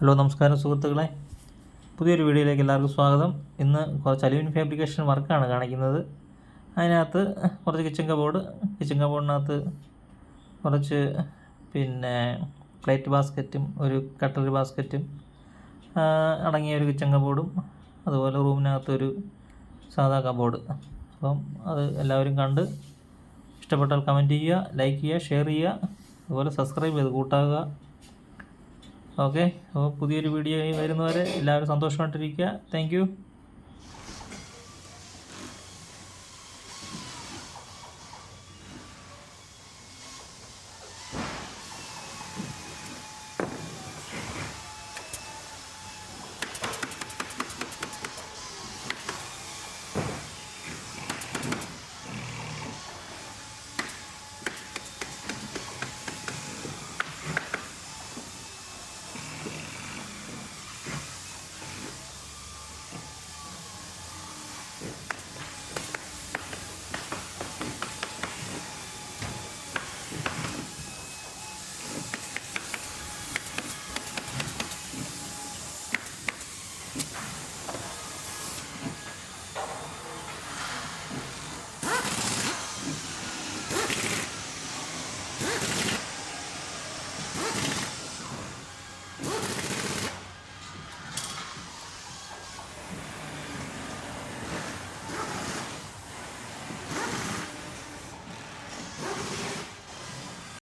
Hello നമസ്കാരം സുഹൃത്തുക്കളെ. പുതിയൊരു വീഡിയോയിലേക്ക് എല്ലാവർക്കും സ്വാഗതം. ഇന്ന് കുറച്ച് അലുമിനിയം ഫാബ്രിക്കേഷൻ വർക്കാണ് കാണിക്കുന്നത്. അതിനകത്ത് കുറച്ച് കിച്ചൺ കബോർഡ് കിച്ചൺ കബോർഡിനകത്ത് കുറച്ച് പിന്നെ പ്ലേറ്റ് ബാസ്ക്കറ്റും ഒരു കട്ടറി ബാസ്ക്കറ്റും അടങ്ങിയ ഒരു കിച്ചൺ കബോർഡും അതുപോലെ റൂമിനകത്തൊരു സാധാ കബോർഡ് അപ്പം അത് എല്ലാവരും കണ്ട് ഇഷ്ടപ്പെട്ടാൽ കമന്റ് ചെയ്യുക ലൈക്ക് ചെയ്യുക ഷെയർ ചെയ്യുക അതുപോലെ സബ്സ്ക്രൈബ് ചെയ്ത് കൂട്ടാകുക ഓക്കെ അപ്പോൾ പുതിയൊരു വീഡിയോ വരുന്നവരെ എല്ലാവരും സന്തോഷമായിട്ടിരിക്കുക. താങ്ക്